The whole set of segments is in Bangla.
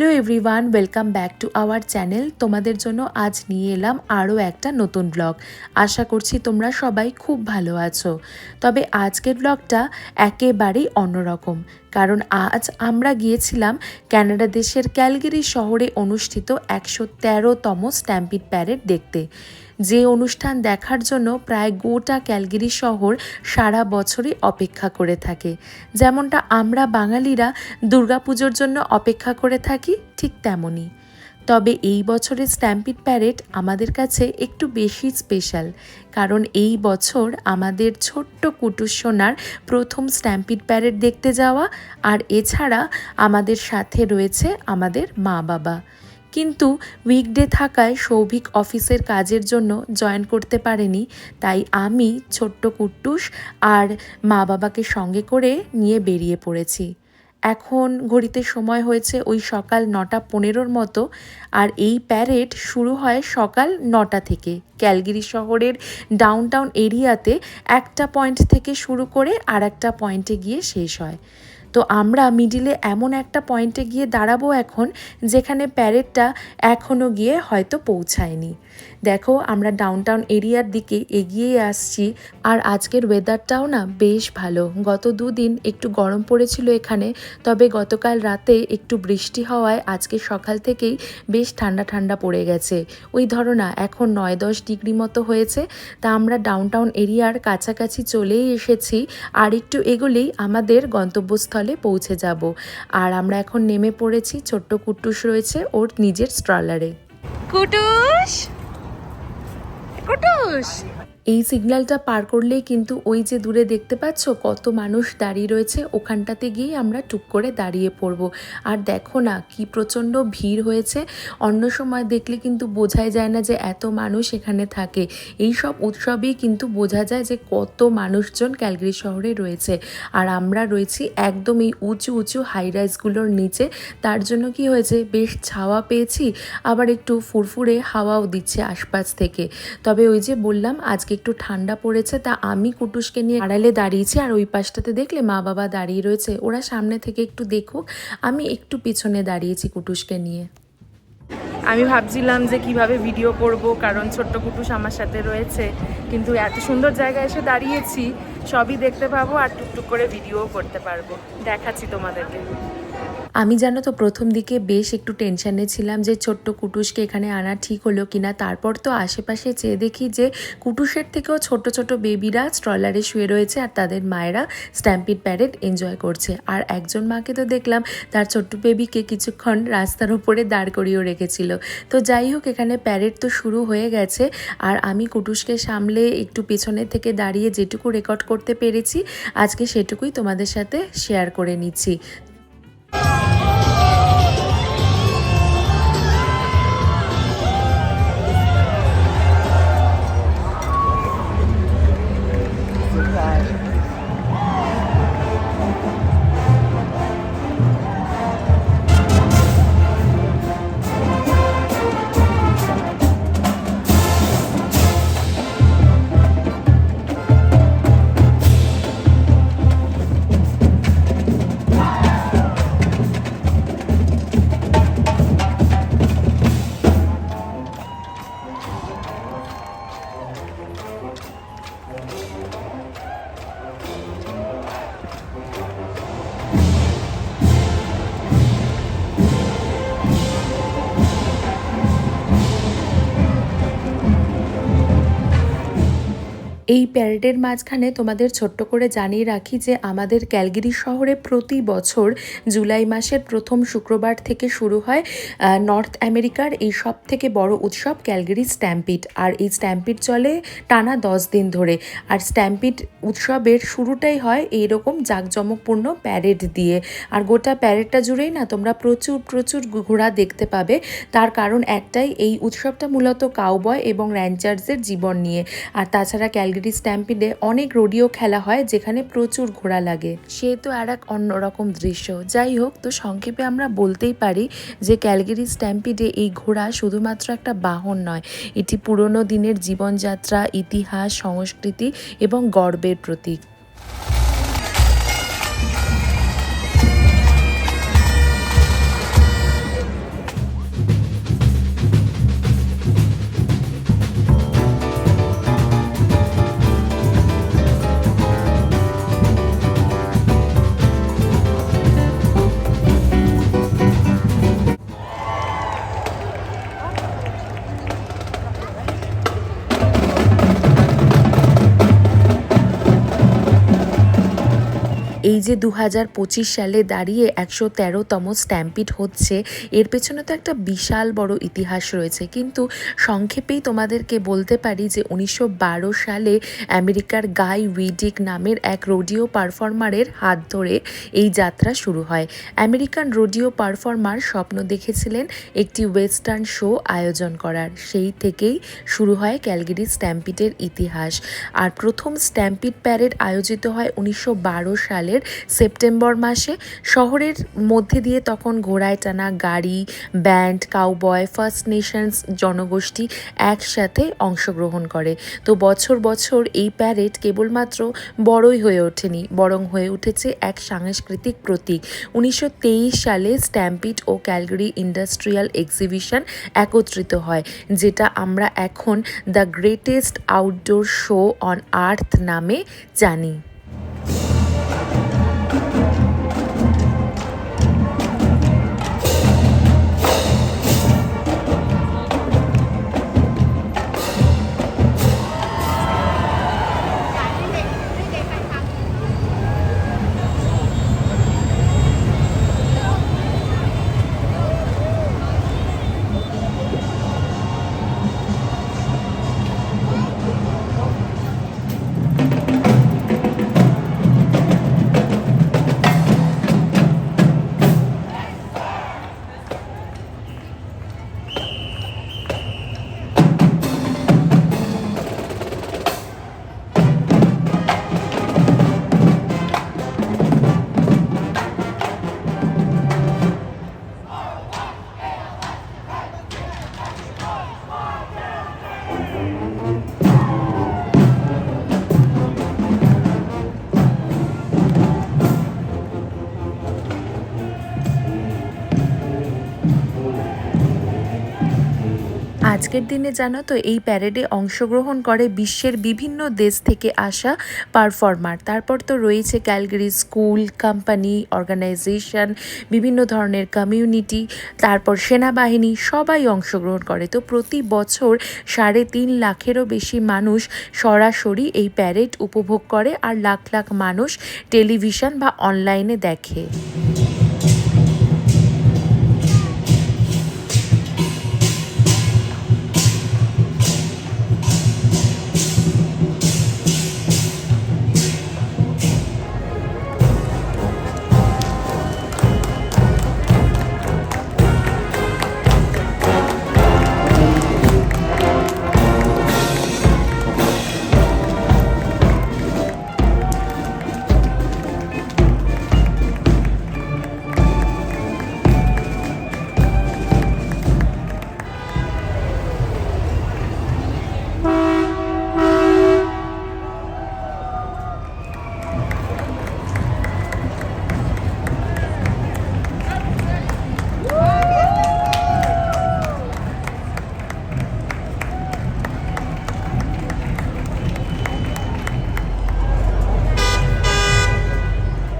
Hello everyone welcome back to our channel তোমাদের জন্য আজ নিয়ে এলাম আরও একটা নতুন ব্লগ আশা করছি তোমরা সবাই খুব ভালো আছো। তবে আজকের ব্লগটা একেবারেই অন্যরকম, কারণ আজ আমরা গিয়েছিলাম ক্যানাডা দেশের ক্যালগেরি শহরে অনুষ্ঠিত একশো তেরোতম স্ট্যাম্পিড প্যারেড দেখতে। যে অনুষ্ঠান দেখার জন্য প্রায় গোটা ক্যালগিরি শহর সারা বছরই অপেক্ষা করে থাকে। যেমনটা আমরা বাঙালিরা দুর্গাপুজোর জন্য অপেক্ষা করে থাকি, ঠিক তেমনই। তবে এই বছরের স্ট্যাম্পিড প্যারেড আমাদের কাছে একটু বেশি স্পেশাল, কারণ এই বছর আমাদের ছোট্ট কুটুসোনার প্রথম স্ট্যাম্পিড প্যারেড দেখতে যাওয়া, আর এছাড়া আমাদের সাথে রয়েছে আমাদের মা বাবা কিন্তু উইকডে থাকায় সৌভিক অফিসের কাজের জন্য জয়েন করতে পারেনি, তাই আমি ছোট্ট কুট্টুস আর মা বাবাকে সঙ্গে করে নিয়ে বেরিয়ে পড়েছি। এখন ঘড়িতে সময় হয়েছে ওই সকাল নটা পনেরোর মতো আর এই প্যারেড শুরু হয় সকাল নটা থেকে। ক্যালগিরি শহরের ডাউনটাউন এরিয়াতে একটা পয়েন্ট থেকে শুরু করে আর একটা পয়েন্টে গিয়ে শেষ হয়। তো আমরা মিডিলে এমন একটা পয়েন্টে গিয়ে দাঁড়াবো এখন, যেখানে প্যারেডটা এখনও গিয়ে হয়তো পৌঁছায়নি। দেখো, আমরা ডাউনটাউন এরিয়ার দিকে এগিয়ে আসছি আর আজকের ওয়েদারটাও না বেশ ভালো। গত দুদিন একটু গরম পড়েছিল এখানে, তবে গতকাল রাতে একটু বৃষ্টি হওয়ায় আজকে সকাল থেকেই বেশ ঠান্ডা ঠান্ডা পড়ে গেছে। ওই ধরো না, এখন নয় দশ ডিগ্রি মতো হয়েছে, তা আমরা ডাউনটাউন এরিয়ার কাছাকাছি চলেই এসেছি আর একটু এগোলেই আমাদের গন্তব্যস্থলে পৌঁছে যাব। আর আমরা এখন নেমে পড়েছি, ছোট্ট কুট্টুস রয়েছে ওর নিজের স্ট্রলারে কুটুস কুটুস এই সিগন্যালটা পার করলেই কিন্তু ওই যে দূরে দেখতে পাচ্ছ, কত মানুষ দাঁড়িয়ে রয়েছে, ওখানটাতে গিয়ে আমরা টুক করে দাঁড়িয়ে পড়ব। আর দেখো না, কি প্রচণ্ড ভিড় হয়েছে। অন্য সময় দেখলে কিন্তু বোঝাই যায় না যে এত মানুষ এখানে থাকে। এই সব উৎসবেই কিন্তু বোঝা যায় যে কত মানুষজন ক্যালগরি শহরে রয়েছে। আর আমরা রয়েছি একদম এই উঁচু উঁচু হাই রাইজগুলোর নিচে। তার জন্য কি হয়েছে, বেশ ছাওয়া পেয়েছি, আবার একটু ফুরফুরে হাওয়াও দিচ্ছে আশপাশ থেকে। তবে ওই যে বললাম, আজকে একটু ঠান্ডা পড়েছে, তা আমি কুটুসকে নিয়ে আড়ালে দাঁড়িয়েছি আর ওই পাশটাতে দেখলে মা বাবা দাঁড়িয়ে রয়েছে। ওরা সামনে থেকে একটু দেখুক, আমি একটু পিছনে দাঁড়িয়েছি কুটুসকে নিয়ে। আমি ভাবছিলাম যে কীভাবে ভিডিও করব, কারণ ছোট্ট কুটুস আমার সাথে রয়েছে। কিন্তু এত সুন্দর জায়গায় এসে দাঁড়িয়েছি, সবই দেখতে পাবো আর টুকটুক করে ভিডিও করতে পারব। দেখাচ্ছি তোমাদেরকে। আমি জানো তো প্রথম দিকে বেশ একটু টেনশানে ছিলাম যে ছোট্ট কুটুসকে এখানে আনা ঠিক হলো কিনা। তারপর তো আশেপাশে চেয়ে দেখি যে কুটুসের থেকেও ছোট ছোট বেবিরা স্ট্রলারে শুয়ে রয়েছে আর তাদের মায়েরা স্ট্যাম্পিড প্যারেড এনজয় করছে। আর একজন মাকে তো দেখলাম তার ছোট্ট বেবিকে কিছুক্ষণ রাস্তার উপরে দাঁড় করিয়েও রেখেছিল। তো যাই হোক, এখানে প্যারেড তো শুরু হয়ে গেছে আর আমি কুটুসকে সামলে একটু পেছনে থেকে দাঁড়িয়ে যেটুকু রেকর্ড করতে পেরেছি, আজকে সেটুকুই তোমাদের সাথে শেয়ার করে নিচ্ছি। এই প্যারেডের মাঝখানে তোমাদের ছোট্ট করে জানিয়ে রাখি যে আমাদের ক্যালগিরি শহরে প্রতি বছর জুলাই মাসের প্রথম শুক্রবার থেকে শুরু হয় নর্থ আমেরিকার এই সব থেকে বড় উৎসব ক্যালগিরি স্ট্যাম্পিড। আর এই স্ট্যাম্পিড চলে টানা দশ দিন ধরে। আর স্ট্যাম্পিড উৎসবের শুরুটাই হয় এইরকম জাঁকজমকপূর্ণ প্যারেড দিয়ে। আর গোটা প্যারেডটা জুড়েই না তোমরা প্রচুর প্রচুর ঘোড়া দেখতে পাবে। তার কারণ একটাই, এই উৎসবটা মূলত কাউবয় এবং র্যাঞ্চার্সের জীবন নিয়ে। আর তাছাড়া ক্যালগিরি ক্যালগেরি স্ট্যাম্পিডে অনেক রোডিও খেলা হয় যেখানে প্রচুর ঘোড়া লাগে। সে তো আর এক অন্যরকম দৃশ্য। যাই হোক, তো সংক্ষেপে আমরা বলতেই পারি যে ক্যালগেরি স্ট্যাম্পিডে এই ঘোড়া শুধুমাত্র একটা বাহন নয়, এটি পুরনো দিনের জীবনযাত্রা, ইতিহাস, সংস্কৃতি এবং গর্বের প্রতীক। যে দু হাজার পঁচিশ সালে দাঁড়িয়ে একশো তেরোতম স্ট্যাম্পিড হচ্ছে, এর পেছনে তো একটা বিশাল বড় ইতিহাস রয়েছে। কিন্তু সংক্ষেপেই তোমাদেরকে বলতে পারি যে উনিশশো বারো সালে আমেরিকার গাই উইডিক নামের এক রোডিও পারফর্মারের হাত ধরে এই যাত্রা শুরু হয়। আমেরিকান রোডিও পারফর্মার স্বপ্ন দেখেছিলেন একটি ওয়েস্টার্ন শো আয়োজন করার। সেই থেকেই শুরু হয় ক্যালগেরি স্ট্যাম্পিডের ইতিহাস। আর প্রথম স্ট্যাম্পিড প্যারেড আয়োজিত হয় উনিশশো বারো সালের সেপ্টেম্বর মাসে শহরের মধ্যে দিয়ে তখন ঘোড়ায় টানা গাড়ি, ব্যান্ড কাউবয় ফার্স্ট নেশনস জনগোষ্ঠী একসাথে অংশগ্রহণ করে। তো বছর বছর এই প্যারেড কেবলমাত্র বড়ই হয়ে ওঠেনি, বরং হয়ে উঠেছে এক সাংস্কৃতিক প্রতীক। উনিশশো তেইশ সালে স্ট্যাম্পিড ও ক্যালগরি ইন্ডাস্ট্রিয়াল এক্সিবিশন একত্রিত হয়, যেটা আমরা এখন the greatest outdoor show on earth নামে জানি। আজকের দিনে জানো তো, এই প্যারেডে অংশগ্রহণ করে বিশ্বের বিভিন্ন দেশ থেকে আসা পারফর্মার তারপর তো রয়েছে ক্যালগরি স্কুল কোম্পানি অর্গানাইজেশন বিভিন্ন ধরনের কমিউনিটি তারপর সেনাবাহিনী, সবাই অংশগ্রহণ করে। তো প্রতি বছর সাড়ে তিন লাখেরও বেশি মানুষ সরাসরি এই প্যারেড উপভোগ করে আর লাখ লাখ মানুষ টেলিভিশন বা অনলাইনে দেখে।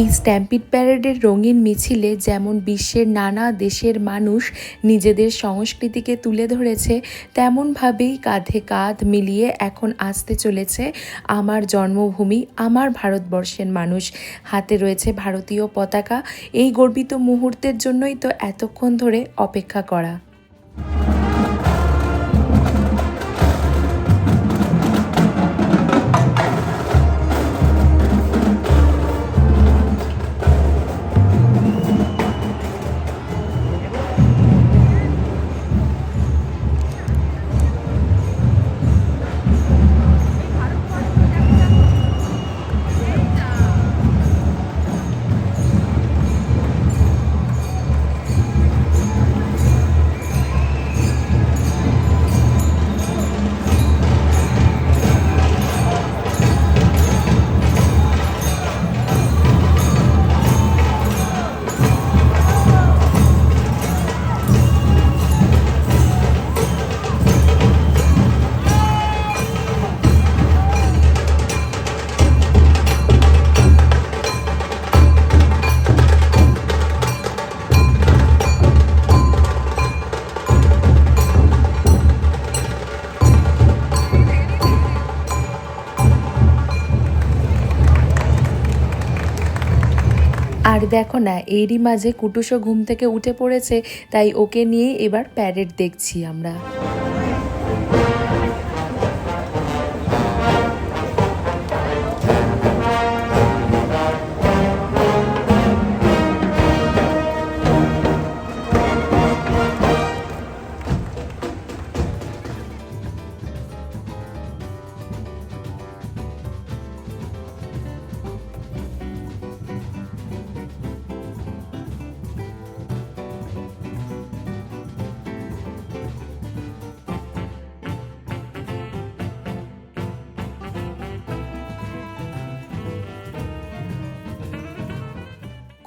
এই স্ট্যাম্পিড প্যারেডের রঙিন মিছিলে যেমন বিশ্বের নানা দেশের মানুষ নিজেদের সংস্কৃতিকে তুলে ধরেছে, তেমনভাবেই কাঁধে কাঁধ মিলিয়ে এখন আসতে চলেছে আমার জন্মভূমি, আমার ভারতবর্ষের মানুষ। হাতে রয়েছে ভারতীয় পতাকা। এই গর্বিত মুহূর্তের জন্যই তো এতক্ষণ ধরে অপেক্ষা করা। দেখো না, এরই মাঝে কুটুসও ঘুম থেকে উঠে পড়েছে, তাই ওকে নিয়ে এবার প্যারেড দেখছি আমরা।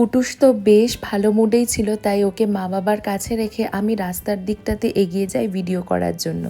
কুটুস তো বেশ ভালো মুডেই ছিল, তাই ওকে মা বাবার কাছে রেখে আমি রাস্তার দিকটাতে এগিয়ে যাই ভিডিও করার জন্য।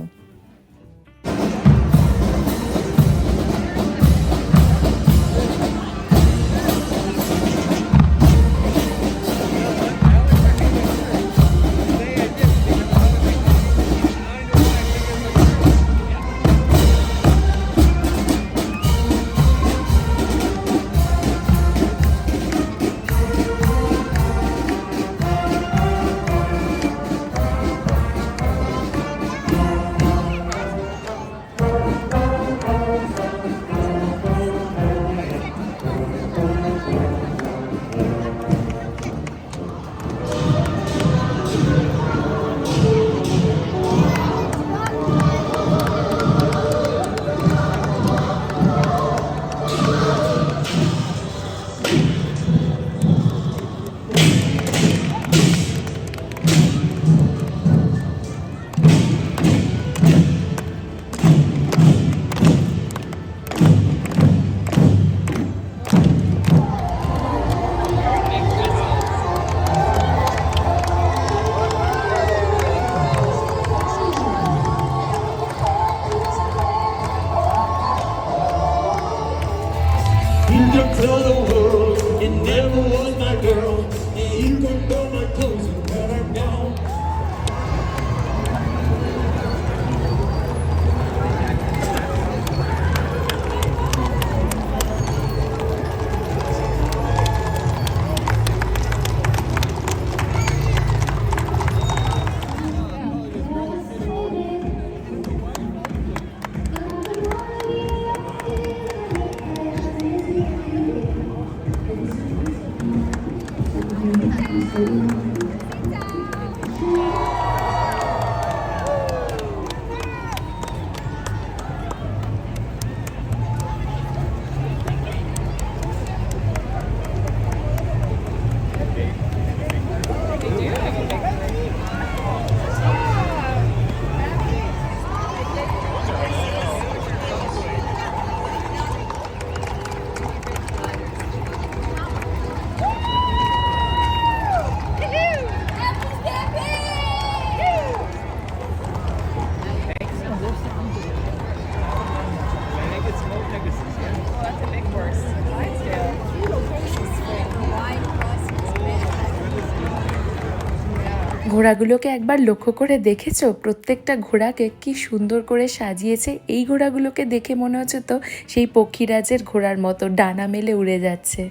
ঘোড়াগুলোকে একবার লক্ষ্য করে দেখেছ? প্রত্যেকটা ঘোড়াকে কি সুন্দর করে সাজিয়েছে। এই ঘোড়াগুলোকে দেখে মনে হচ্ছে তো সেই পক্ষীরাজের ঘোড়ার মতো ডানা মেলে উড়ে যাচ্ছে।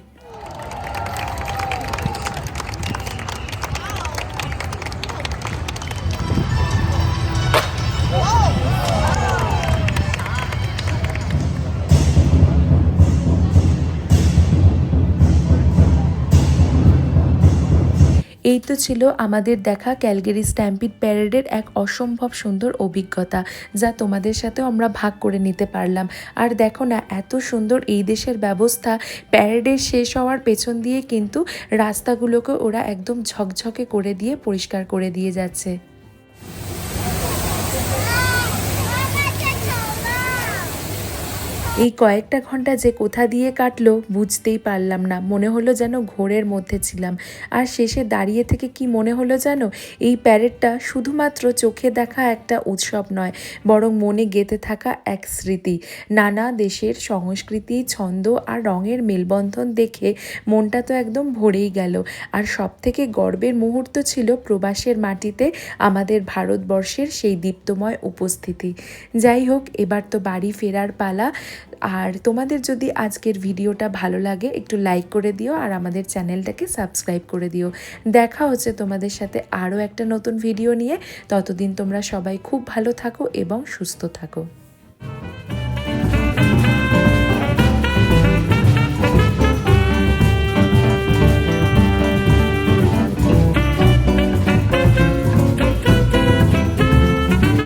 এই তো ছিল আমাদের দেখা ক্যালগেরি স্ট্যাম্পিড প্যারেডের এক অসম্ভব সুন্দর অভিজ্ঞতা, যা তোমাদের সাথেও আমরা ভাগ করে নিতে পারলাম। আর দেখো না, এত সুন্দর এই দেশের ব্যবস্থা, প্যারেডের শেষ হওয়ার পেছন দিয়ে কিন্তু রাস্তাগুলোকে ওরা একদম ঝকঝকে করে দিয়ে পরিষ্কার করে দিয়ে যাচ্ছে। এই কয়েকটা ঘণ্টা যে কোথা দিয়ে কাটলো বুঝতেই পারলাম না। মনে হলো যেন ঘোরের মধ্যে ছিলাম। আর শেষে দাঁড়িয়ে থেকে কি মনে হলো যেন এই প্যারেডটা শুধুমাত্র চোখে দেখা একটা উৎসব নয়, বরং মনে গেঁথে থাকা এক স্মৃতি। নানা দেশের সংস্কৃতি, ছন্দ আর রঙের মেলবন্ধন দেখে মনটা তো একদম ভরেই গেল। আর সব থেকে গর্বের মুহূর্ত ছিল প্রবাসের মাটিতে আমাদের ভারতবর্ষের সেই দীপ্তময় উপস্থিতি। যাই হোক, এবার তো বাড়ি ফেরার পালা। আর তোমাদের যদি আজকের ভিডিওটা ভালো লাগে, একটু লাইক করে দিও আর আমাদের চ্যানেলটাকে সাবস্ক্রাইব করে দিও। দেখা হচ্ছে তোমাদের সাথে আরও একটা নতুন ভিডিও নিয়ে। ততদিন তোমরা সবাই খুব ভালো থাকো এবং সুস্থ থাকো।